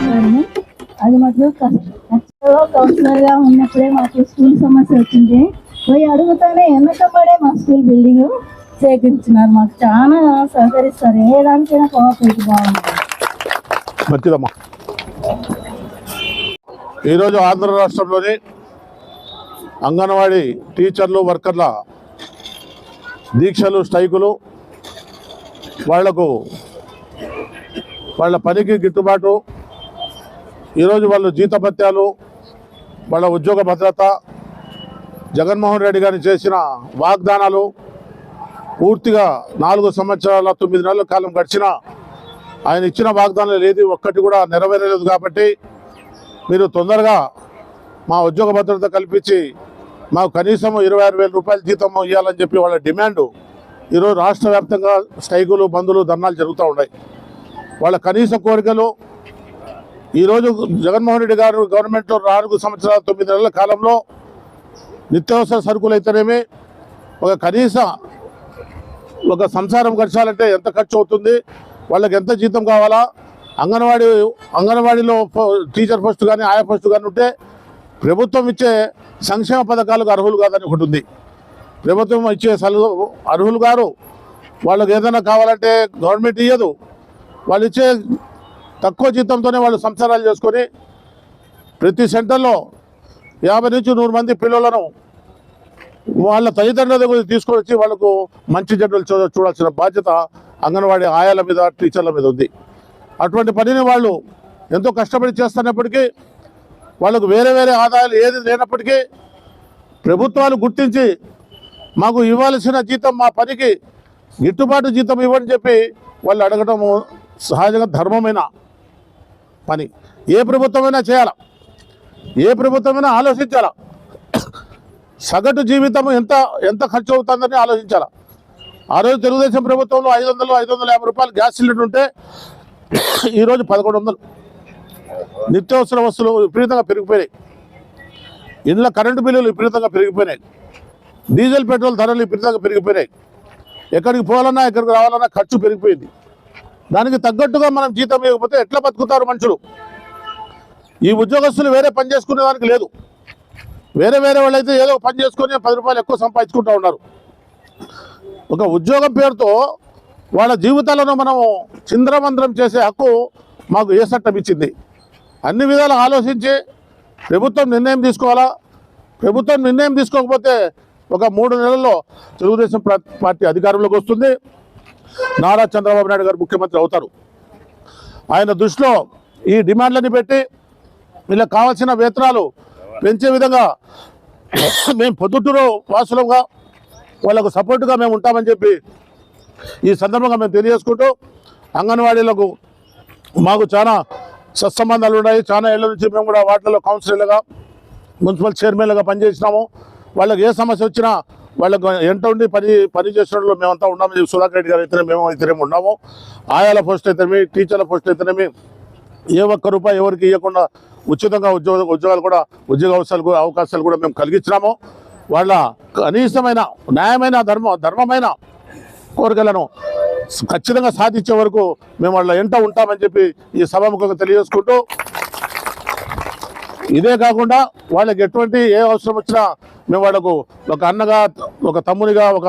మాట్లాడాము అది మాకు కష్టంలో కౌన్సిలర్గా ఉన్నప్పుడే మాకు స్కూల్ సమస్య వచ్చింది. పోయి అడుగుతానే వెనకబడే మా స్కూల్ బిల్డింగ్ సేకరించినారు. మాకు చాలా సహకరిస్తారు. ఏ దానికైనా కోఆపరేట్ బాగుంటుంది. ఈరోజు ఆంధ్ర రాష్ట్రంలోని అంగన్వాడీ టీచర్లు వర్కర్ల దీక్షలు స్ట్రైకులు వాళ్ళకు వాళ్ళ పనికి గిట్టుబాటు ఈరోజు వాళ్ళు జీతభత్యాలు వాళ్ళ ఉద్యోగ భద్రత జగన్మోహన్ రెడ్డి గారు చేసిన వాగ్దానాలు పూర్తిగా నాలుగు సంవత్సరాల తొమ్మిది నెలల కాలం గడిచిన ఆయన ఇచ్చిన వాగ్దానాలు ఏది ఒక్కటి కూడా నెరవేరలేదు కాబట్టి మీరు తొందరగా మా ఉద్యోగ భద్రత కల్పించి మాకు కనీసం ఇరవై ఆరు వేల రూపాయల జీతం ఇవ్వాలని చెప్పి వాళ్ళ డిమాండ్ ఈరోజు రాష్ట్ర వ్యాప్తంగా స్ట్రైకులు బంధులు ధర్నాలు జరుగుతూ ఉన్నాయి. వాళ్ళ కనీస కోరికలు ఈరోజు జగన్మోహన్ రెడ్డి గారు గవర్నమెంట్లో నాలుగు సంవత్సరాల తొమ్మిది నెలల కాలంలో నిత్యావసర సరుకులు అయితేనేమి ఒక కనీస ఒక సంసారం గడచాలంటే ఎంత ఖర్చు అవుతుంది? వాళ్ళకి ఎంత జీతం కావాలా? అంగన్వాడీ అంగన్వాడీలో టీచర్ పోస్ట్ కానీ ఆయా పోస్ట్ కానీ ఉంటే ప్రభుత్వం ఇచ్చే సంక్షేమ పథకాలకు అర్హులు కాదని ఒకటి ఉంది. ప్రభుత్వం ఇచ్చే సలు అర్హులు గారు వాళ్ళకి ఏదైనా కావాలంటే గవర్నమెంట్ ఇయ్యదు. వాళ్ళు ఇచ్చే తక్కువ జీతంతోనే వాళ్ళు సంసారాలు చేసుకొని ప్రతి సెంటర్లో యాభై నుంచి నూరు మంది పిల్లలను వాళ్ళ తల్లిదండ్రుల దగ్గర తీసుకొని వచ్చి వాళ్ళకు మంచి జడ్డలు చూ చూడాల్సిన బాధ్యత అంగన్వాడీ ఆయాల మీద టీచర్ల మీద ఉంది. అటువంటి పనిని వాళ్ళు ఎంతో కష్టపడి చేస్తున్నప్పటికీ వాళ్ళకు వేరే వేరే ఆదాయాలు ఏది లేనప్పటికీ ప్రభుత్వాలు గుర్తించి మాకు ఇవ్వాల్సిన జీతం మా పనికి గిట్టుబాటు జీతం ఇవ్వని చెప్పి వాళ్ళు అడగటము సహజంగా ధర్మమైన? పని. ఏ ప్రభుత్వమైనా చేయాల? ఏ ప్రభుత్వమైనా ఆలోచించాలా? సగటు జీవితం ఎంత ఎంత ఖర్చు అవుతుందని ఆలోచించాల? ఆ రోజు తెలుగుదేశం ప్రభుత్వంలో ఐదు వందలు ఐదు వందల యాభై రూపాయలు గ్యాస్ సిలిండర్ ఉంటే ఈరోజు పదకొండు వందలు. నిత్యావసర వస్తువులు విపరీతంగా పెరిగిపోయినాయి. ఇండ్ల కరెంటు బిల్లులు విపరీతంగా పెరిగిపోయినాయి. డీజిల్ పెట్రోల్ ధరలు విపరీతంగా పెరిగిపోయినాయి. ఎక్కడికి పోవాలన్నా ఎక్కడికి రావాలన్నా ఖర్చు పెరిగిపోయింది. దానికి తగ్గట్టుగా మనం జీతం ఇవ్వకపోతే ఎట్లా బతుకుతారు మనుషులు? ఈ ఉద్యోగస్తులు వేరే పని చేసుకునే దానికి లేదు. వేరే వేరే వాళ్ళైతే ఏదో పని చేసుకొని పది రూపాయలు ఎక్కువ సంపాదించుకుంటూ ఉన్నారు. ఒక ఉద్యోగం పేరుతో వాళ్ళ జీవితాలను మనము చింద్రమంద్రం చేసే హక్కు మాకు ఏ చట్టం ఇచ్చింది? అన్ని విధాలు ఆలోచించి ప్రభుత్వం నిర్ణయం తీసుకోవాలా? ప్రభుత్వం నిర్ణయం తీసుకోకపోతే ఒక మూడు నెలల్లో తెలుగుదేశం పార్టీ అధికారంలోకి వస్తుంది. నారా చంద్రబాబు నాయుడు గారు ముఖ్యమంత్రి అవుతారు. ఆయన దృష్టిలో ఈ డిమాండ్లని పెట్టి వీళ్ళకి కావాల్సిన వేతనాలు పెంచే విధంగా మేము పొద్దుటూరు వాసులుగా వాళ్ళకు సపోర్టుగా మేము ఉంటామని చెప్పి ఈ సందర్భంగా మేము తెలియజేసుకుంటూ అంగన్వాడీలకు మాకు చాలా సత్సంబంధాలు ఉన్నాయి. చాలా ఏళ్ళ నుంచి మేము కూడా వాటిలో కౌన్సిలర్లుగా మున్సిపల్ చైర్మన్లుగా పనిచేసినాము. వాళ్ళకి ఏ సమస్య వచ్చినా వాళ్ళకు ఎంట ఉండి పని పని చేసిన మేమంతా ఉన్నాము చెప్పి సుధాకర్ రెడ్డి గారు అయితేనే మేము అయితేనేమి ఉన్నాము. ఆయాల పోస్ట్ అయితేనేమి టీచర్ల పోస్ట్ అయితేనేమి ఏ ఒక్క రూపాయి ఎవరికి ఇవ్వకుండా ఉచితంగా ఉద్యోగ ఉద్యోగాలు కూడా ఉద్యోగ అవసరాలు కూడా అవకాశాలు కూడా మేము కలిగించినాము. వాళ్ళ కనీసమైన న్యాయమైన ధర్మ ధర్మమైన కోరికలను ఖచ్చితంగా సాధించే వరకు మేము వాళ్ళ ఎంట ఉంటామని చెప్పి ఈ సభాముఖంగా తెలియజేసుకుంటూ ఇదే కాకుండా వాళ్ళకి ఎటువంటి ఏ అవసరం వచ్చినా మేము వాళ్ళకు ఒక అన్నగా ఒక తమ్మునిగా ఒక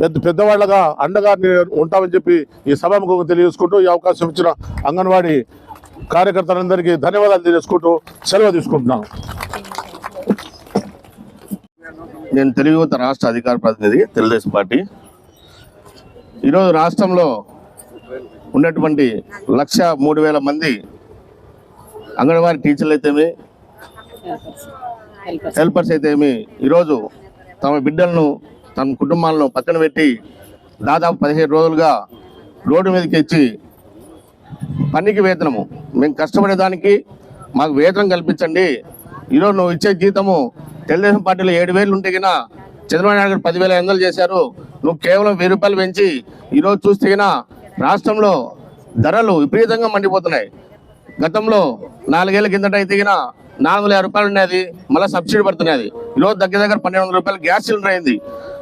పెద్ద పెద్దవాళ్ళగా అండగా ఉంటామని చెప్పి ఈ సభాముఖంగా తెలియజేసుకుంటూ ఈ అవకాశం ఇచ్చిన అంగన్వాడీ కార్యకర్తలందరికీ ధన్యవాదాలు తెలియజేసుకుంటూ సెలవు తీసుకుంటున్నాను నేను తెలుగు రాష్ట్ర అధికార ప్రతినిధి తెలుగుదేశం పార్టీ. ఈరోజు రాష్ట్రంలో ఉన్నటువంటి లక్ష మూడు వేల మంది అంగన్వాడీ టీచర్లు అయితేమి హెల్పర్స్ అయితే ఏమి ఈరోజు తమ బిడ్డలను తమ కుటుంబాలను పక్కన పెట్టి దాదాపు పదిహేడు రోజులుగా రోడ్డు మీదకి ఇచ్చి పనికి వేతనము. మేము కష్టపడేదానికి మాకు వేతనం కల్పించండి. ఈరోజు నువ్వు ఇచ్చే జీతము తెలుగుదేశం పార్టీలో ఏడు వేలు ఉంటే గినా చంద్రబాబు నాయుడు గారు పదివేల ఐదు చేశారు. నువ్వు కేవలం వెయ్యి రూపాయలు పెంచి ఈరోజు చూస్తే రాష్ట్రంలో ధరలు విపరీతంగా మండిపోతున్నాయి. గతంలో నాలుగేళ్ళ కిందట అయితే నాలుగు వందల యాభై రూపాయలు ఉండేది మళ్ళీ సబ్సిడీ పడుతున్నది. ఈరోజు దగ్గర దగ్గర పన్నెండు వందల రూపాయలు గ్యాస్ సిలిండర్ అయింది.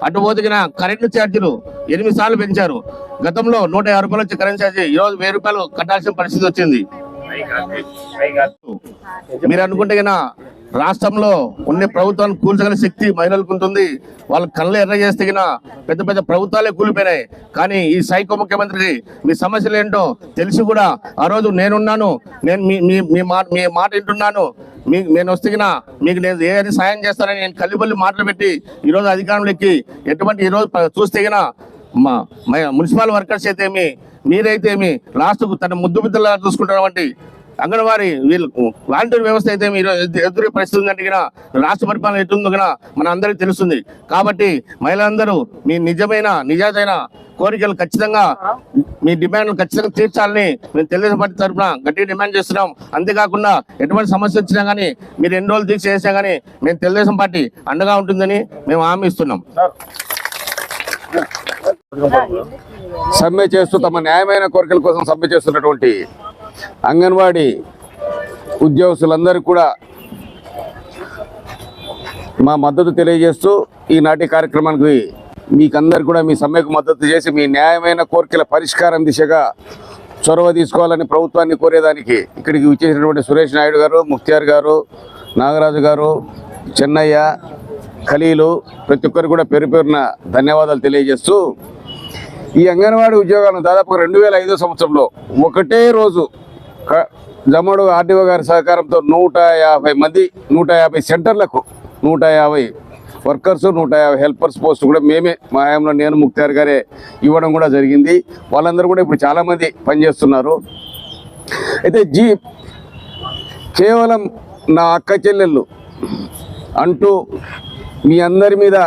అటు పోతే గిన కరెంటు ఛార్జీలు ఎనిమిది సార్లు పెంచారు. గతంలో నూట యాభై రూపాయలు వచ్చే కరెంట్ ఛార్జీ ఈరోజు వెయ్యి రూపాయలు కట్టాల్సిన పరిస్థితి వచ్చింది. మీరు అనుకుంటే గిన రాష్ట్రంలో ఉన్న ప్రభుత్వాన్ని కూల్చగల శక్తి మహిళలకు ఉంటుంది. వాళ్ళ కళ్ళు ఎర్ర చేస్తే పెద్ద పెద్ద ప్రభుత్వాలే కూలిపోయినాయి. కానీ ఈ సైకో ముఖ్యమంత్రికి మీ సమస్యలు ఏంటో తెలిసి కూడా ఆ రోజు నేనున్నాను. నేను మీ మీ మీ మాట మీ మాట వింటున్నాను. మీ నేను వస్తే మీకు నేను ఏది సాయం చేస్తానని నేను కల్లిపల్లి మాటలు పెట్టి ఈరోజు అధికారంలో ఎక్కి ఎటువంటి ఈరోజు చూస్తే మా మా- మున్సిపల్ వర్కర్స్ అయితే ఏమి మీరైతే ఏమి లాస్ట్కు తన ముద్దు బిడ్డలా చూసుకుంటున్నటువంటి అంగన్వాడీ వీళ్ళు వాలంటీర్ వ్యవస్థ అయితే మీరు ఎదురు పరిస్థితి ఉందంటే రాష్ట్ర పరిపాలన ఎటుందో గిన మన అందరికీ తెలుస్తుంది. కాబట్టి మహిళలందరూ మీ నిజమైన నిజాదైన కోరికలు ఖచ్చితంగా మీ డిమాండ్లు ఖచ్చితంగా తీర్చాలని మేము తెలుగుదేశం పార్టీ తరఫున గట్టిగా డిమాండ్ చేస్తున్నాం. అంతేకాకుండా ఎటువంటి సమస్య వచ్చినా కానీ మీరు ఎన్ని రోజులు దీక్ష చేసినా కానీ మేము తెలుగుదేశం పార్టీ అండగా ఉంటుందని మేము హామీ ఇస్తున్నాం. సమ్మె చేస్తూ తమ న్యాయమైన కోరికల కోసం సమ్మె చేస్తున్నటువంటి అంగన్వాడీ ఉద్యోగస్తులందరికీ కూడా మా మద్దతు తెలియజేస్తూ ఈనాటి కార్యక్రమానికి మీకందరు కూడా మీ సమ్మెకు మద్దతు చేసి మీ న్యాయమైన కోరికల పరిష్కారం దిశగా చొరవ తీసుకోవాలని ప్రభుత్వాన్ని కోరేదానికి ఇక్కడికి వచ్చేసినటువంటి సురేష్ నాయుడు గారు ముఖ్తియార్ గారు నాగరాజు గారు చెన్నయ్య ఖలీలు ప్రతి ఒక్కరు కూడా పేరు పేరున ధన్యవాదాలు తెలియజేస్తూ ఈ అంగన్వాడీ ఉద్యోగాలను దాదాపు రెండు వేల సంవత్సరంలో ఒకటే రోజు జమ్మడు ఆర్డీఓ గారి సహకారంతో నూట యాభై మంది నూట యాభై సెంటర్లకు నూట యాభై వర్కర్స్ నూట యాభై హెల్పర్స్ పోస్ట్ కూడా మేమే మా హయాంలో నేను ముక్తార్ గారే ఇవ్వడం కూడా జరిగింది. వాళ్ళందరూ కూడా ఇప్పుడు చాలామంది పనిచేస్తున్నారు. అయితే జీ కేవలం నా అక్క చెల్లెళ్ళు అంటూ మీ అందరి మీద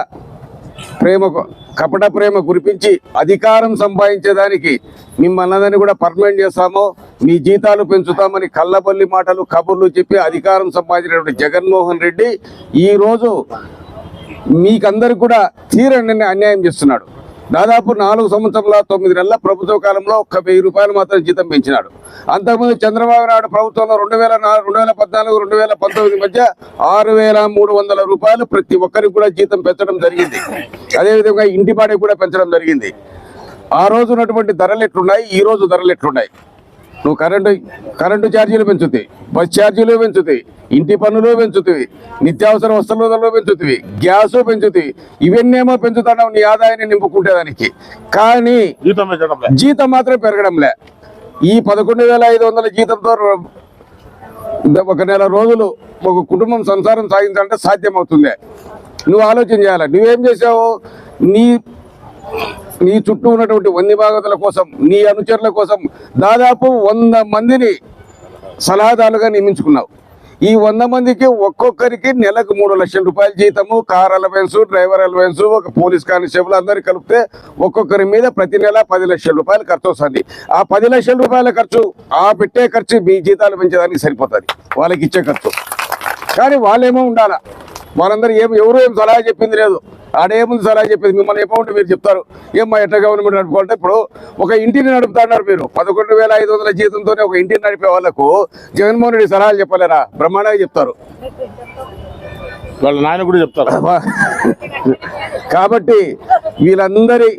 ప్రేమ కపట ప్రేమ కురిపించి అధికారం సంపాదించేదానికి మిమ్మల్ని కూడా పర్మనెంట్ చేస్తాము. మీ జీతాలు పెంచుతామని కళ్ళబల్లి మాటలు కబుర్లు చెప్పి అధికారం సంపాదించినటువంటి జగన్మోహన్ రెడ్డి ఈరోజు మీకందరికి కూడా తీరని అన్యాయం చేస్తున్నాడు. దాదాపు నాలుగు సంవత్సరాల తొమ్మిది నెలల ప్రభుత్వ కాలంలో ఒక్క వెయ్యి రూపాయలు మాత్రం జీతం పెంచినాడు. అంతకుముందు చంద్రబాబు నాయుడు ప్రభుత్వంలో రెండు వేల నాలుగు రెండు వేల పద్నాలుగు రెండు వేల పంతొమ్మిది మధ్య ఆరు వేల మూడు వందల రూపాయలు ప్రతి ఒక్కరికి కూడా జీతం పెంచడం జరిగింది. అదేవిధంగా ఇంటి బాడీ కూడా పెంచడం జరిగింది. ఆ రోజు ఉన్నటువంటి ధరలు ఎట్లున్నాయి? ఈ రోజు ధరలు ఎట్లున్నాయి? నువ్వు కరెంటు కరెంటు ఛార్జీలు పెంచుతాయి బస్ ఛార్జీలు పెంచుతాయి ఇంటి పన్నులు పెంచుతాయి నిత్యావసర వస్తువుల ధరలు పెంచుతాయి గ్యాస్ పెంచుతాయి ఇవన్నేమో పెంచుతున్నావు నీ ఆదాయాన్ని నింపుకుంటే దానికి. కానీ జీతం మాత్రం పెరగడంలే. ఈ పదకొండు వేల ఐదు వందల జీతంతో ఒక నెల రోజులు ఒక కుటుంబం సంసారం సాగించాలంటే సాధ్యం అవుతుంది నువ్వు ఆలోచన చేయాలి. నువ్వేం చేసావు? నీ నీ చుట్టూ ఉన్నటువంటి వన్య భాగతుల కోసం నీ అనుచరుల కోసం దాదాపు వంద మందిని సలహాదారులుగా నియమించుకున్నావు. ఈ వంద మందికి ఒక్కొక్కరికి నెలకు మూడు లక్షల రూపాయల జీతము కార్ అలవెన్స్ డ్రైవర్ అలవెన్స్ ఒక పోలీస్ కానిస్టేబుల్ అందరు కలిపితే ఒక్కొక్కరి మీద ప్రతి నెల పది లక్షల రూపాయలు ఖర్చు వస్తుంది. ఆ పది లక్షల రూపాయల ఖర్చు ఆ పెట్టే ఖర్చు మీ జీతాలు పెంచడానికి సరిపోతుంది. వాళ్ళకి ఇచ్చే ఖర్చు. కానీ వాళ్ళేమో ఉండాలా? వాళ్ళందరూ ఏం ఎవరు ఏం సలహా చెప్పింది లేదు. ఆడేముంది సలహా చెప్పింది మిమ్మల్ని చెప్పమంటే మీరు చెప్తారు. ఏమ్మా ఎట్లా గవర్నమెంట్ నడుపుకోవాలంటే ఇప్పుడు ఒక ఇంటిని నడుపుతున్నారు మీరు. పదకొండు వేల ఐదు వందల జీతంతోనే ఒక ఇంటిని నడిపే వాళ్ళకు జగన్మోహన్ రెడ్డి సలహాలు చెప్పలేరా? బ్రహ్మాండంగా చెప్తారు. వాళ్ళ నాయన కూడా చెప్తారు. కాబట్టి వీళ్ళందరి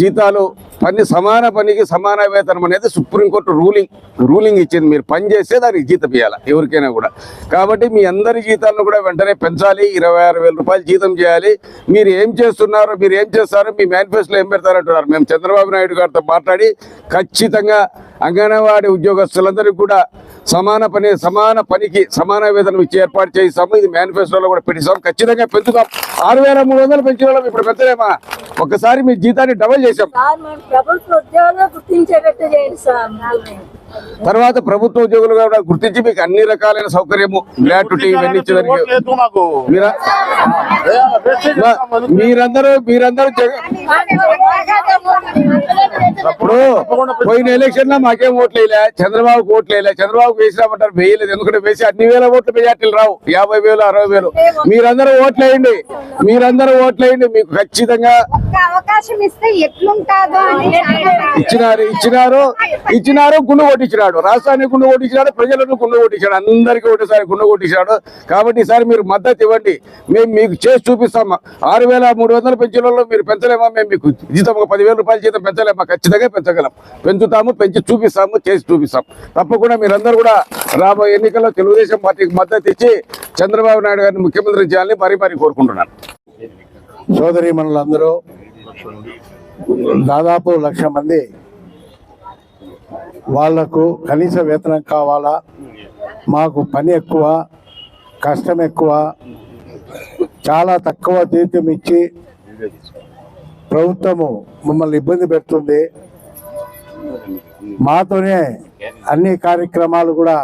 జీతాలు పని సమాన పనికి సమాన వేతనం అనేది సుప్రీంకోర్టు రూలింగ్ రూలింగ్ ఇచ్చింది. మీరు పని చేస్తే దానికి జీతం ఇవ్వాలి ఎవరికైనా కూడా. కాబట్టి మీ అందరి జీతాలను కూడా వెంటనే పెంచాలి. ఇరవై ఆరు వేల రూపాయలు జీతం చేయాలి. మీరు ఏం చేస్తున్నారు మీరు ఏం చేస్తారు మీ మేనిఫెస్టోలో ఏం పెడతారంటున్నారు. మేము చంద్రబాబు నాయుడు గారితో మాట్లాడి ఖచ్చితంగా అంగన్వాడీ ఉద్యోగస్తులందరికీ కూడా సమాన పని సమాన పనికి సమాన వేతనం ఇచ్చి ఏర్పాటు చేయిస్తాము ఇది మేనిఫెస్టోలో కూడా పెట్టిస్తాం. ఖచ్చితంగా పెంచుతాం. ఆరు వేల మూడు వందలు పెంచిన వాళ్ళం ఇప్పుడు పెంచలేమా? ఒక్కసారి మీ జీతాన్ని డబల్ చేసాం తర్వాత ప్రభుత్వ ఉద్యోగులు కూడా గుర్తించి మీకు అన్ని రకాలైన సౌకర్యము గ్రాట్యుటీ ఇవన్నీ ఇచ్చేదానికి. మీరందరూ మీరందరూ ఇప్పుడు పోయిన ఎలక్షన్లో మాకేం ఓట్లు వేయలే చంద్రబాబుకి ఓట్లు వేయలే చంద్రబాబు వేసినామంటారు వేయలేదు. ఎందుకంటే వేసి అన్ని వేల ఓట్ల మెజార్టీలు రావు. యాభై వేలు అరవై వేలు. మీరందరూ ఓట్లు వేయండి. మీరందరూ ఓట్లు వేయండి. మీకు ఖచ్చితంగా అవకాశం ఇస్తే ఎట్లుంటాదో ఇచ్చినారు ఇచ్చినారు ఇచ్చినారు గుండు కొట్టించినాడు. రాష్ట్రానికి గుండు కొట్టించినాడు ప్రజలను గుండు కొట్టించాడు అందరికీ ఒకటిసారి గుండు కొట్టించాడు కాబట్టి ఈసారి మీరు మద్దతు ఇవ్వండి. మేము మీకు చేసి చూపిస్తాం. ఆరు వేల మూడు వందల పెన్షన్లలో మీరు పెంచలేమా? మేము మీకు జీతం ఒక పదివేల రూపాయల జీతం పెంచలేమా? ఖచ్చితంగా. పెంచగలం. పెంచుతాము పెంచి చూపిస్తాము చేసి చూపిస్తాం. తప్పకుండా మీరందరూ కూడా రాబోయే ఎన్నికల్లో తెలుగుదేశం పార్టీకి మద్దతు ఇచ్చి చంద్రబాబు నాయుడు గారిని ముఖ్యమంత్రి చేయాలని మరీ మరీ కోరుకుంటున్నాను. సోదరి మనులందరూ దాదాపు లక్ష మంది వాళ్ళకు కనీస వేతనం కావాలా? మాకు పని ఎక్కువ కష్టం ఎక్కువ చాలా తక్కువ జీతం ఇచ్చి ప్రభుత్వము మమ్మల్ని ఇబ్బంది పెడుతుంది. మాతోనే అన్ని కార్యక్రమాలు కూడా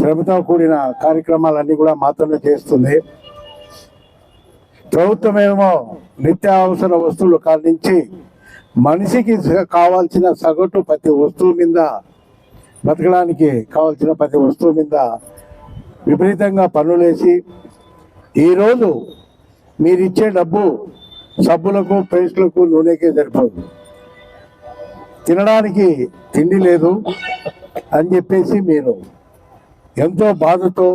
శ్రమతో కూడిన కార్యక్రమాలన్నీ కూడా మాతోనే చేస్తుంది. ప్రభుత్వం ఏమో నిత్యావసర వస్తువులు కానించి మనిషికి కావాల్సిన సగటు ప్రతి వస్తువు మీద బతకడానికి కావాల్సిన ప్రతి వస్తువు మీద విపరీతంగా పన్నులేసి ఈరోజు మీరిచ్చే డబ్బు సబ్బులకు పేస్ట్లకు నూనెకే సరిపోదు. తినడానికి తిండి లేదు అని చెప్పేసి మీరు ఎంతో బాధతో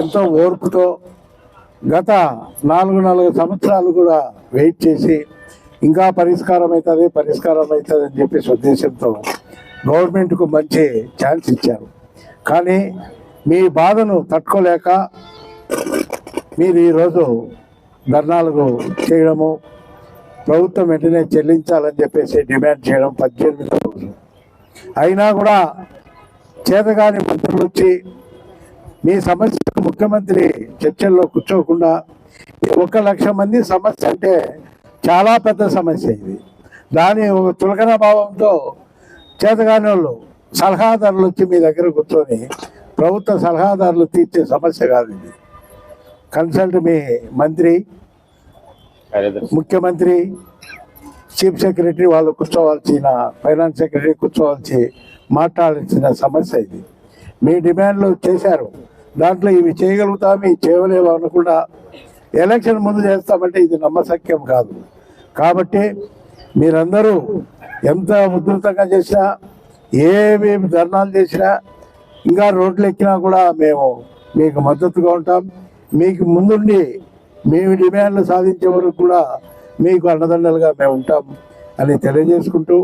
ఎంతో ఓర్పుతో గత నాలుగు నాలుగు సంవత్సరాలు కూడా వెయిట్ చేసి ఇంకా పరిష్కారం అవుతుంది పరిష్కారం అవుతుంది అని చెప్పేసి ఉద్దేశంతో గవర్నమెంట్కు మంచి ఛాన్స్ ఇచ్చారు. కానీ మీ బాధను తట్టుకోలేక మీరు ఈరోజు ధర్నాలకు చేయడము ప్రభుత్వం వెంటనే చెల్లించాలని చెప్పేసి డిమాండ్ చేయడం పద్దెనిమిది రోజులు. అయినా కూడా చేతగాని మంత్రులు వచ్చి మీ సమస్య ముఖ్యమంత్రి చర్చల్లో కూర్చోకుండా ఒక లక్ష మంది సమస్య అంటే చాలా పెద్ద సమస్య ఇది. దాని ఒక తులకన భావంతో చేతగాని వాళ్ళు సలహాదారులు వచ్చి మీ దగ్గర కూర్చొని ప్రభుత్వ సలహాదారులు తీర్చే సమస్య కాదు ఇది. కన్సల్ట్ మీ మంత్రి ముఖ్యమంత్రి చీఫ్ సెక్రటరీ వాళ్ళు కూర్చోవాల్సిన ఫైనాన్స్ సెక్రటరీ కూర్చోవాల్సి మాట్లాడాల్సిన సమస్య ఇది. మీ డిమాండ్లు చేశారు. దాంట్లో ఇవి చేయగలుగుతాము ఇవి చేయలేము అనకుండా ఎలక్షన్ ముందు చేస్తామంటే ఇది నమ్మశక్యం కాదు. కాబట్టి మీరందరూ ఎంత ఉధృతంగా చేసినా ఏమేమి ధర్నాలు చేసినా ఇంకా రోడ్లు ఎక్కినా కూడా మేము మీకు మద్దతుగా ఉంటాం. మీకు ముందుండి మేము డిమాండ్లు సాధించే వరకు కూడా మీకు అన్నదండలుగా మేము ఉంటాం అని తెలియజేసుకుంటూ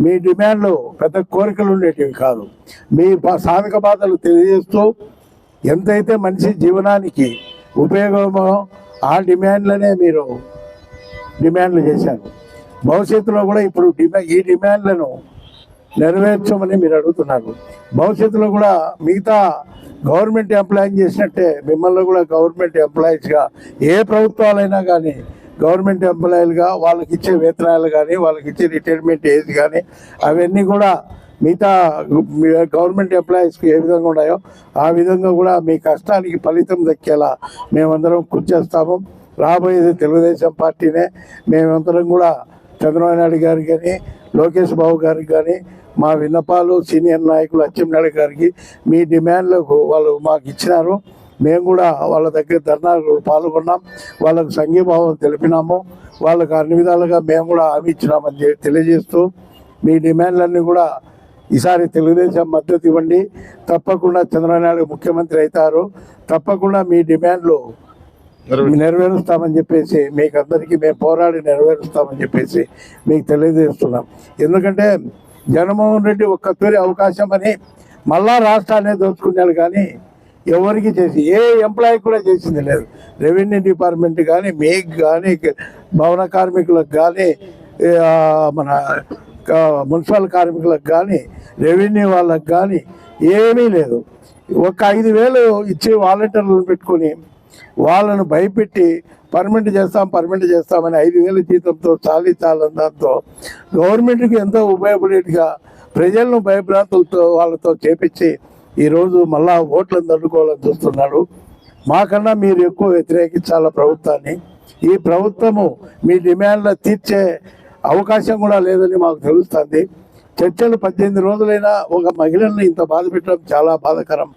మీ డిమాండ్లు పెద్ద కోరికలు ఉండేటివి కాదు. మీ సాధక బాధలు తెలియజేస్తూ ఎంతైతే మనిషి జీవనానికి ఉపయోగమో ఆ డిమాండ్లనే మీరు డిమాండ్లు చేశారు. భవిష్యత్తులో కూడా ఇప్పుడు డిమా ఈ డిమాండ్లను నెరవేర్చమని మీరు అడుగుతున్నారు. భవిష్యత్తులో కూడా మిగతా గవర్నమెంట్ ఎంప్లాయింగ్ చేసినట్టే మిమ్మల్ని కూడా గవర్నమెంట్ ఎంప్లాయీస్గా ఏ ప్రభుత్వాలైనా కానీ గవర్నమెంట్ ఎంప్లాయీలుగా వాళ్ళకి ఇచ్చే వేతనాలు కానీ వాళ్ళకి ఇచ్చే రిటైర్మెంట్ ఏజ్ కానీ అవన్నీ కూడా మిగతా గవర్నమెంట్ ఎంప్లాయీస్కి ఏ విధంగా ఉన్నాయో ఆ విధంగా కూడా మీ కష్టానికి ఫలితం దక్కేలా మేమందరం కృషి చేస్తాము. రాబోయేది తెలుగుదేశం పార్టీనే. మేమందరం కూడా చంద్రబాబు నాయుడు గారికి కానీ లోకేష్ బాబు గారికి కానీ మా విన్నపాలు సీనియర్ నాయకులు అచ్చెన్నాయుడు గారికి మీ డిమాండ్లకు వాళ్ళు మాకు ఇచ్చినారు. మేము కూడా వాళ్ళ దగ్గర ధర్నాలు పాల్గొన్నాం. వాళ్ళకు సంఘీభావం తెలిపినాము. వాళ్ళకు అన్ని విధాలుగా మేము కూడా హామీ ఇచ్చినామని తెలియజేస్తూ మీ డిమాండ్లన్నీ కూడా ఈసారి తెలుగుదేశం మద్దతు ఇవ్వండి. తప్పకుండా చంద్రబాబు నాయుడు ముఖ్యమంత్రి అవుతారు. తప్పకుండా మీ డిమాండ్లు నెరవేరుస్తామని చెప్పేసి మీకు అందరికీ మేము పోరాడి నెరవేరుస్తామని చెప్పేసి మీకు తెలియజేస్తున్నాం. ఎందుకంటే జగన్మోహన్ రెడ్డి ఒక్క తొలి అవకాశం అని మళ్ళా రాష్ట్రాన్ని దోచుకున్నాడు కానీ ఎవరికి చేసి ఏ ఎంప్లాయీ కూడా చేసింది లేదు. రెవెన్యూ డిపార్ట్మెంట్ కానీ మీకు కానీ భవన కార్మికులకు కానీ మన మున్సిపల్ కార్మికులకు కానీ రెవెన్యూ వాళ్ళకి కానీ ఏమీ లేదు. ఒక ఐదు వేలు ఇచ్చి వాలంటీర్లను పెట్టుకొని వాళ్ళను భయపెట్టి పర్మనెంట్ చేస్తాం పర్మనెంట్ చేస్తామని ఐదు వేల జీతంతో చాలీ చాలందంతో గవర్నమెంట్కి ఎంతో ఉపయోగపడేట్టుగా ప్రజలను భయభ్రాంతులతో వాళ్ళతో చేపించి ఈరోజు మళ్ళా ఓట్లను తట్టుకోవాలని చూస్తున్నాడు. మాకన్నా మీరు ఎక్కువ వ్యతిరేకించాల ప్రభుత్వాన్ని. ఈ ప్రభుత్వము మీ డిమాండ్లు తీర్చే అవకాశం కూడా లేదని మాకు తెలుస్తుంది. చర్చలు పద్దెనిమిది రోజులైనా ఒక మహిళల్ని ఇంత బాధ పెట్టడం చాలా బాధాకరం.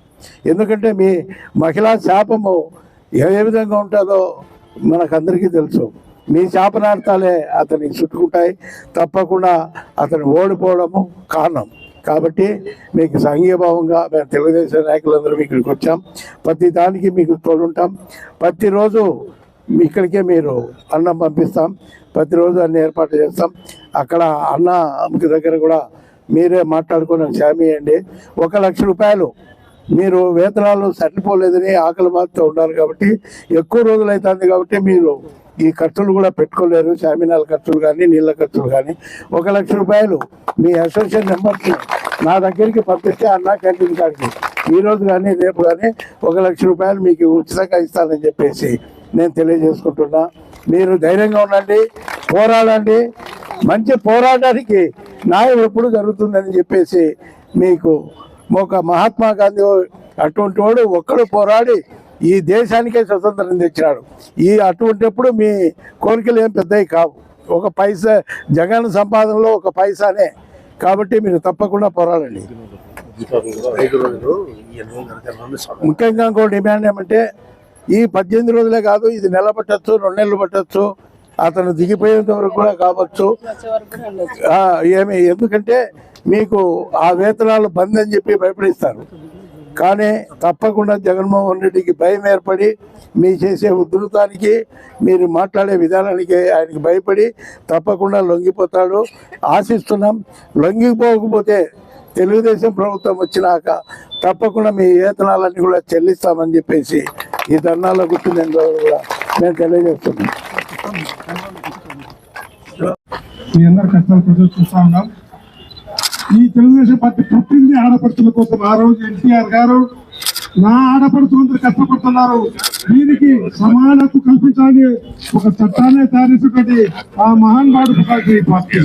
ఎందుకంటే మీ మహిళా శాపము ఏ విధంగా ఉంటుందో మనకందరికీ తెలుసు. మీ శాపనార్థాలే అతనికి చుట్టుకుంటాయి. తప్పకుండా అతను ఓడిపోవడము కారణం. కాబట్టి మీకు సంఘీయభావంగా మేము తెలుగుదేశం నాయకులందరూ ఇక్కడికి వచ్చాం. ప్రతి దానికి మీకు తోడుంటాం. ప్రతిరోజు ఇక్కడికే మీరు అన్నం పంపిస్తాం. ప్రతిరోజు అన్ని ఏర్పాటు చేస్తాం. అక్కడ అన్న దగ్గర కూడా మీరే మాట్లాడుకుని క్షేమియండి ఒక లక్ష రూపాయలు మీరు వేతనాలు సరిపోలేదని ఆకలి మాత్రం ఉన్నారు కాబట్టి ఎక్కువ రోజులు అవుతుంది కాబట్టి మీరు ఈ ఖర్చులు కూడా పెట్టుకోలేరు శామినాల ఖర్చులు కానీ నీళ్ళ ఖర్చులు కానీ. ఒక లక్ష రూపాయలు మీ అసోసియేషన్ నెంబర్కి నా దగ్గరికి పంపిస్తే అన్నా క్యాంటీన్ కాడికి. ఈ రోజు కానీ రేపు కానీ ఒక లక్ష రూపాయలు మీకు ఉచితంగా ఇస్తానని చెప్పేసి నేను తెలియజేసుకుంటున్నా. మీరు ధైర్యంగా ఉండండి పోరాడండి. మంచి పోరాటానికి న్యాయం ఎప్పుడు జరుగుతుందని చెప్పేసి మీకు ఒక మహాత్మా గాంధీ అటువంటి వాడు ఒక్కడు పోరాడి ఈ దేశానికే స్వతంత్రం తెచ్చినాడు. ఈ అటువంటిప్పుడు మీ కోరికలు ఏం పెద్దవి కావు. ఒక పైసా జగన్ సంపాదనలో ఒక పైసానే. కాబట్టి మీరు తప్పకుండా పోరాడండి. ముఖ్యంగా ఇంకో డిమాండ్ ఏమంటే ఈ పద్దెనిమిది రోజులే కాదు ఇది నెల పట్టచ్చు రెండు నెలలు పట్టచ్చు అతను దిగిపోయేంత వరకు కూడా కావచ్చు. ఏమి ఎందుకంటే మీకు ఆ వేతనాలు బంద్ అని చెప్పి భయపడిస్తారు. కానీ తప్పకుండా జగన్మోహన్ రెడ్డికి భయం ఏర్పడి మీ చేసే ఉధృతానికి మీరు మాట్లాడే విధానానికి ఆయనకి భయపడి తప్పకుండా లొంగిపోతాడు. ఆశిస్తున్నాం లొంగిపోకపోతే తెలుగుదేశం ప్రభుత్వం వచ్చినాక తప్పకుండా మీ వేతనాలన్నీ కూడా చెల్లిస్తామని చెప్పేసి ఈ ధర్నాలో కూర్చునే కూడా నేను తెలియజేస్తున్నాను. మీ అందరు కష్టాలు ప్రజలు చూస్తా ఉన్నాం. ఈ తెలుగుదేశం పార్టీ పుట్టింది ఆడపడుచుల కోసం. ఆ రోజు ఎన్టీఆర్ గారు నా ఆడపడుచులందరూ కష్టపడుతున్నారు. దీనికి సమానత కల్పించాలని ఒక చట్టాన్ని తయారు చేసినటువంటి ఆ మహానుభావుడు పార్టీ పార్టీ.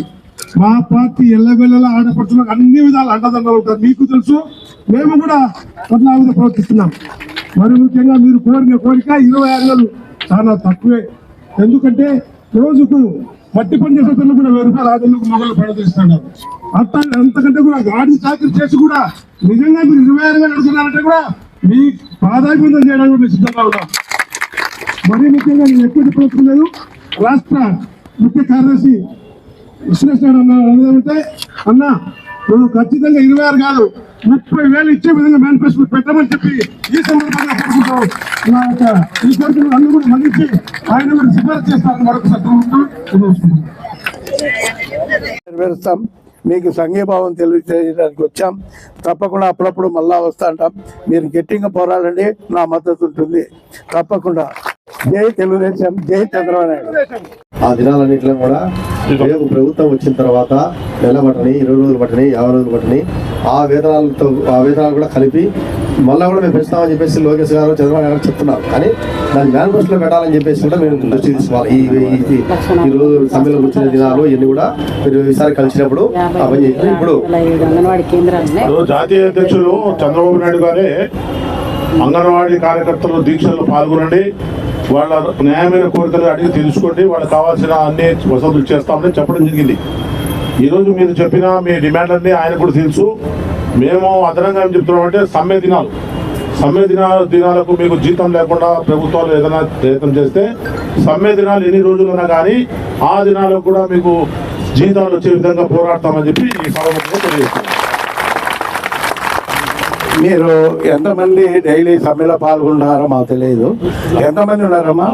మా పార్టీ ఎల్లవెల్లల ఆడపడుచులకు అన్ని విధాలు అండదండలు ఉంటారు మీకు తెలుసు మేము కూడా పట్ల ప్రవర్తిస్తున్నాం. మరి ముఖ్యంగా మీరు కోరిన కోరిక ఇరవై ఆరు చాలా తక్కువే. ఎందుకంటే రోజుకు మట్టి పని చేసేటప్పుడు కూడా వెయ్యి రూపాయలు ఆదరణకు మొగలు పడదీస్తున్నారు. అంత అంతకంటే కూడా గాడి చాకరీ చేసి కూడా నిజంగా మీరు ఇరవై ఆరు వేలు అడుగుతున్నారంటే కూడా మీ పాదాభివందం చేయడానికి మేము సిద్ధంగా ఉన్నాం మరీ ముఖ్యంగా నేను ఎటువంటి ప్రభుత్వం లేదు. రాష్ట్ర ముఖ్య కార్యదర్శి విశ్లేషణ అన్న అన్నదంటే అన్న నువ్వు ఖచ్చితంగా ఇరవై ఆరు కాదు ముప్పై వేలు ఇచ్చే విధంగా మేనిఫెస్టో పెట్టమని చెప్పి ఈ సందర్భంగా కోరుకుంటాం నా యొక్క ఈ కోరికలు అన్ని కూడా మళ్ళీ ఆయన కూడా సిఫారసు చేస్తారని మరొకసారి నెరవేరుస్తాం. మీకు సంఘీభావం తెలియజేయడానికి వచ్చాం. తప్పకుండా అప్పుడప్పుడు మళ్ళా వస్తా అంటాం. మీరు గట్టిగా పోరాడండి. నా మద్దతు ఉంటుంది. తప్పకుండా. జై తెలుగుదేశం. జై చంద్రబాబు నాయుడు. ఆ దినాలన్నింటిలో కూడా రేపు ప్రభుత్వం వచ్చిన తర్వాత నెల పట్టని ఇరవై రోజులు పట్టని యాభై రోజులు పట్టని ఆ వేతనాలతో ఆ వేతనాలు కూడా కలిపి మళ్ళీ కూడా మేము పెంచుతామని చెప్పేసి లోకేష్ గారు చంద్రబాబు గారు చెప్తున్నారు. కానీ దాన్ని మేనిఫెస్టోలో పెట్టాలని చెప్పేసి కూడా మేము దృష్టి తీసుకోవాలి. ఈ ఈ- సమ్మెలో కూర్చున్న దినాలు ఇవన్నీ కూడా మీరు ఈసారి కలిసినప్పుడు ఆ పని ఇప్పుడు ఇప్పుడు జాతీయ అధ్యక్షులు చంద్రబాబు నాయుడు గారే అంగన్వాడీ కార్యకర్తలు దీక్షల్లో పాల్గొనండి. వాళ్ళ న్యాయమైన కోరికలు అడిగి తెలుసుకోండి. వాళ్ళకి కావాల్సిన అన్ని వసతులు చేస్తామని చెప్పడం జరిగింది. ఈరోజు మీరు చెప్పిన మీ డిమాండ్లన్నీ ఆయన కూడా తెలుసు. మేము అదనంగా ఏం చెప్తున్నామంటే సమ్మె దినాలు. సమ్మె దినాల దినాలకు మీకు జీతం లేకుండా ప్రభుత్వాలు ఏదైనా ప్రయత్నం చేస్తే సమ్మె దినాలు ఎన్ని రోజులున్నా కానీ ఆ దినాలకు కూడా మీకు జీతాలు వచ్చే విధంగా పోరాడతామని చెప్పి ఈ సభలో తెలియజేస్తున్నాం. మీరు ఎంతమంది డైలీ సమ్మెలో పాల్గొన్నారో మాకు తెలియదు. ఎంతమంది ఉన్నారమ్మా?